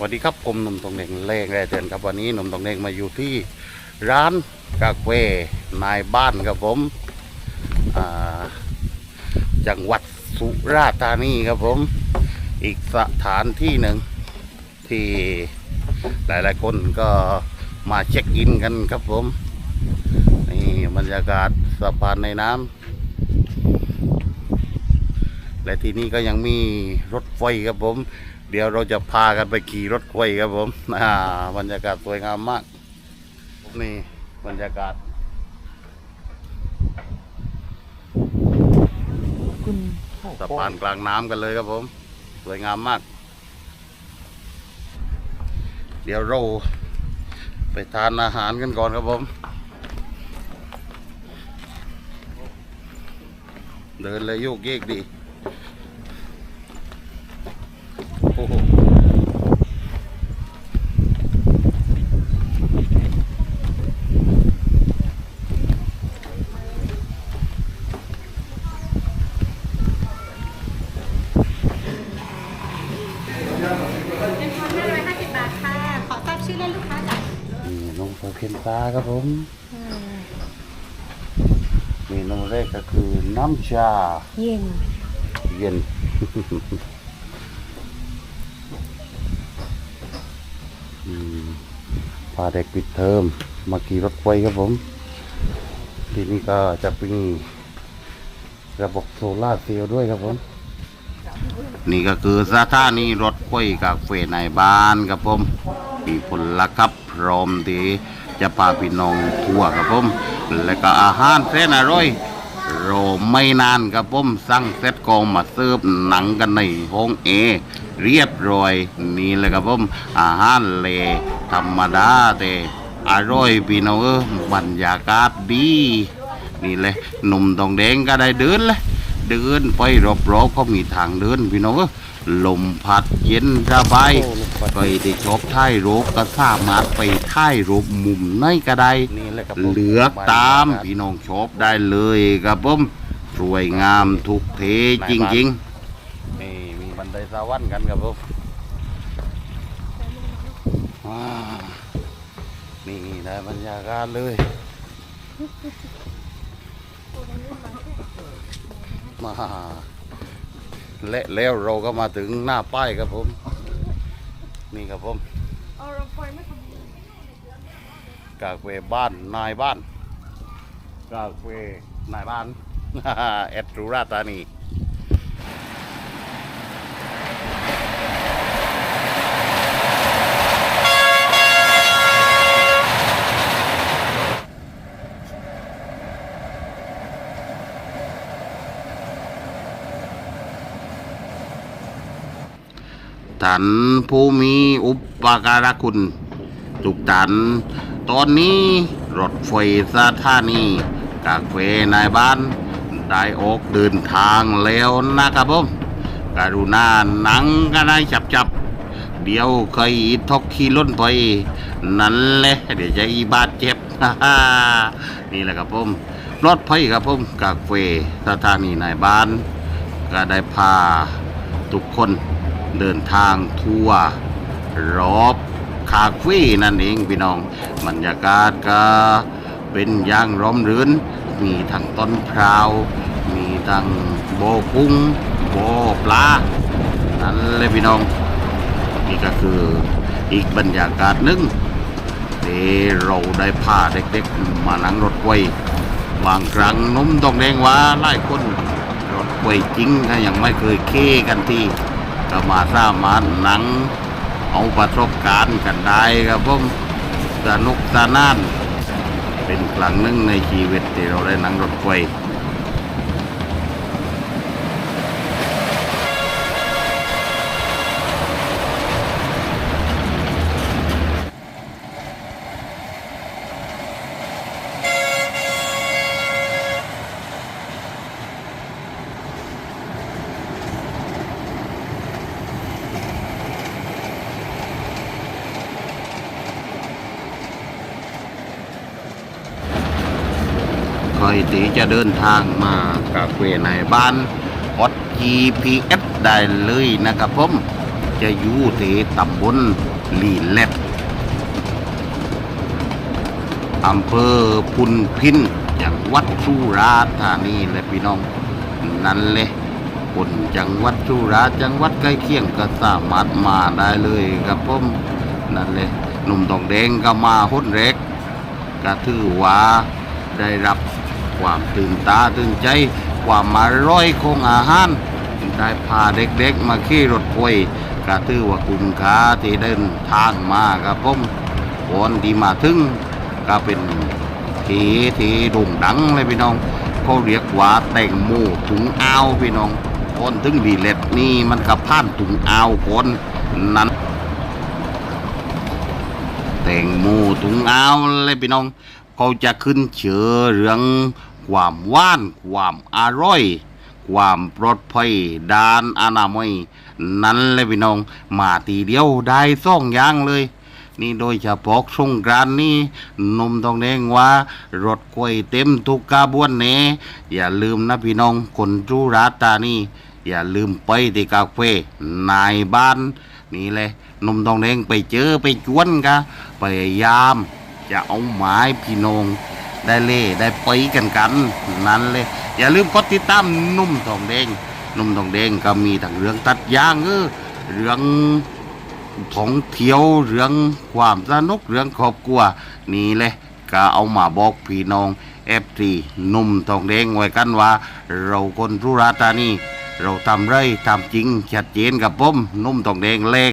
สวัสดีครับผมหนุ่มตรงเน่งเล่งแร่เตือนครับวันนี้หนุ่มตรงเน่งมาอยู่ที่ร้านกาแฟนายบ้านครับผมอ่าจังหวัดสุราษฎร์ธานีครับผม อีกสถานที่หนึ่งที่หลายๆคนก็มาเช็คอินกันครับผมนี่บรรยากาศสะพานในน้ำและที่นี่ก็ยังมีรถไฟครับผม เดี๋ยวเราจะพากันไปขี่รถไฟครับผมอ่าบรรยากาศสวยงามมาก นี่บรรยากาศ สะพานกลางน้ำกันเลยครับผม สวยงามมาก เดี๋ยวเราไปทานอาหารกันก่อนครับผม เดินเลยโยกเยกดี นี่นมโซเคนตาครับผมเมนูแรกก็คือน้ำชา เย็น เย็นอืมพาเด็กปิดเทอมมาขี่รถไฟครับผม ที่นี่ก็จะมีระบบโซลาร์เซลล์ด้วยครับผม นี่ก็คือสถานีรถไฟกาเฟในบ้านครับผมมีผลละครับพร้อมที่จะพาพี่น้องทั่วครับผม และก็อาหารแสนอร่อยรอไม่นานครับผมสั่งเซตกองมาเสิร์ฟหนังกันในห้องเอเรียบร้อยนี่เลยครับผมอาหารเลธรรมดาแต่อร่อยพี่น้องเออบรรยากาศดี นี่เลยหนุ่มตองแดงก็ได้เดินเลย เดินไปรอบๆเขามีทางเดินพี่น้องเออลมพัดเย็นสบายไปที่ชอบท้ายรูปก็สามารถไปท้ายรูปมุมไหนก็ได้เหลือกตามพี่น้องชอบได้เลยครับผมสวยงามทุกเทจริงๆนี่มีบันไดสวรรค์กันครับผมว้าวนี่ได้บรรยากาศเลย มาและแล้วเราก็มาถึงหน้าป้ายครับผม นี่ครับผมกาเวบ้านนายบ้านกาเวนายบ้านแอดรูราตานี ท่านผู้มีอุปการะคุณ ทุกท่าน ตอนนี้รถไฟสถานีกาแฟนายบ้าน ได้ออกเดินทางแล้วนะครับผมกรุณาหนังก็ได้จับจับเดี๋ยวเคยทอกขี่ล้นไป นั่นแหละเดี๋ยวจะอีบาดเจ็บนี่แหละครับผมรถไฟครับผมกาแฟสถานีนายบ้าน ก็ได้พาทุกคน เดินทางทั่วรอบคาเฟ่นั่นเองพี่น้องบรรยากาศก็เป็นย่างร่มรื่น มีทั้งต้นพร้าว มีทั้งโบกุ้งโบปลา นั่นเลยพี่น้อง นี่ก็คืออีกบรรยากาศหนึ่งที่เราได้พาเด็กๆมานั่งรถไฟบางครั้งนุ่มต้องแดงว่าหลายคนรถไฟจริงก็ยังไม่เคยเค้กันที่ ก็มาสามารถหนังเอาประสบการณ์กันได้ครับผมสนุกสนาน เป็นครั้งหนึ่งในชีวิตที่เราได้นั่งรถไฟ ใครที่จะเดินทางมากาเฟ่ในบ้านกด GPS ได้เลยนะครับผม จะอยู่ที่ตำบลลีแลดอำเภอพุนพินจังหวัดสุราษฎร์ธานีเลยพี่น้อง นั่นเลยคนจังหวัดสุราษฎร์จังหวัดใกล้เคียงก็สามารถมาได้เลยครับผมนั่นเลยหนุ่มทองแดงก็มาหุ้นเล็กก็ถือว่าได้รับ ความตื่นตาตื่นใจ ความมาร้อยของอาหารได้พาเด็กๆ มาขี่รถไฟก็ถือว่าคุ้มค่าที่เดินทางมาครับผมคนที่มาถึงก็เป็นทีที่โด่งดังเลยพี่น้องเขาเรียกว่าแต่งโมถุงอ้าวพี่น้องคนถึงดีเล็ดนี่มันกับผ่านถุงอ้าวคนนั้นแต่งโมถุงอ้าวเลยพี่น้อง เขาจะขึ้นเชื่อเรื่องความว่าน ความอร่อย ความปลอดภัยด้านอนามัยนั้นเลยพี่น้อง มาทีเดียวได้ซ่องอย่างเลย นี่โดยเฉพาะสงกรานนี่นมทองแดงว่ารถกล้วยเต็มทุกกระบวนเนอย่าลืมนะพี่น้องคนจุราษฎร์ธานี่ อย่าลืมไปที่กาเฟ่นายบ้าน นี่เลยนมทองแดงไปเจอไปจวนกะพยายาม จะเอาไม้พี่น้องได้เล่ได้ไปกันกันนั่นเลย อย่าลืมกดติดตามนุ่มทองแดงนุ่มทองแดงก็มีทั้งเรื่องตัดยางเออเรื่องท่องเที่ยวเรื่องความสนุกเรื่องครอบครัวนี่เลยก็เอามาบอกพี่น้องเอฟทีนุ่มทองแดงไว้กันว่า เราคนสุราษฎร์ธานีเราทำไรทำจริงชัดเจนกับผมนุ่มทองแดงเลข